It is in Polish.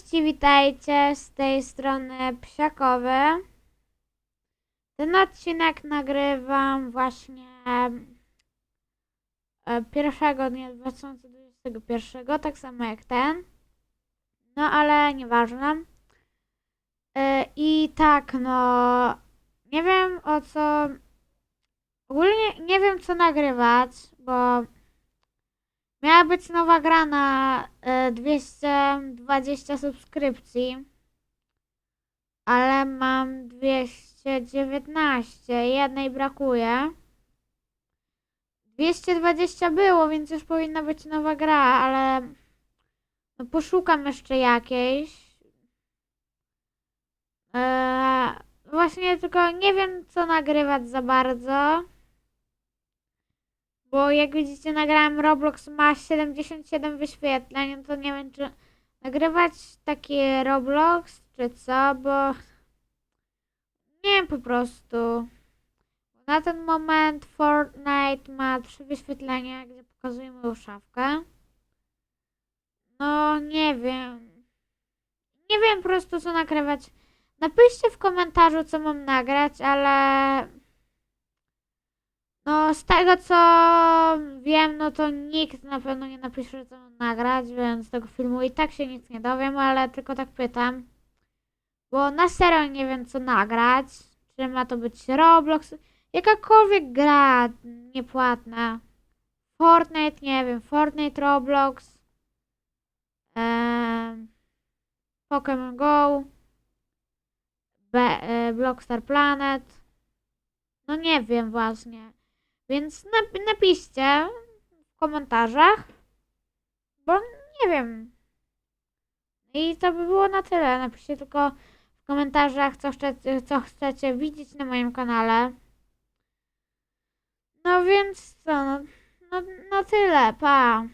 Cześć i witajcie z tej strony Psiakowy. Ten odcinek nagrywam właśnie e, pierwszego dnia 2021, tak samo jak ten. No ale nieważne. E, I tak, no nie wiem o co. Ogólnie nie wiem co nagrywać, bo Miała być nowa gra na e, 220 subskrypcji, ale mam 219, jednej brakuje. 220 było, więc już powinna być nowa gra, ale no poszukam jeszcze jakiejś. E, właśnie tylko nie wiem co nagrywać za bardzo. Bo jak widzicie nagrałem Roblox ma 77 wyświetleń, to nie wiem czy nagrywać taki Roblox czy co, bo nie wiem po prostu. Na ten moment Fortnite ma 3 wyświetlenia, gdzie pokazuje moją szafkę. No nie wiem. Nie wiem po prostu co nagrywać. Napiszcie w komentarzu co mam nagrać, ale no, z tego co wiem, no to nikt na pewno nie napisze, co mam nagrać, więc z tego filmu i tak się nic nie dowiem, ale tylko tak pytam. Bo na serio nie wiem, co nagrać. Czy ma to być Roblox, jakakolwiek gra niepłatna. Fortnite, nie wiem, Fortnite, Roblox, em, Pokémon Go, Be- e, Blockstar Planet. No nie wiem właśnie. Więc nap- napiszcie w komentarzach, bo nie wiem. I to by było na tyle. Napiszcie tylko w komentarzach, co chcecie, co chcecie widzieć na moim kanale. No więc co, no, no, no tyle, pa.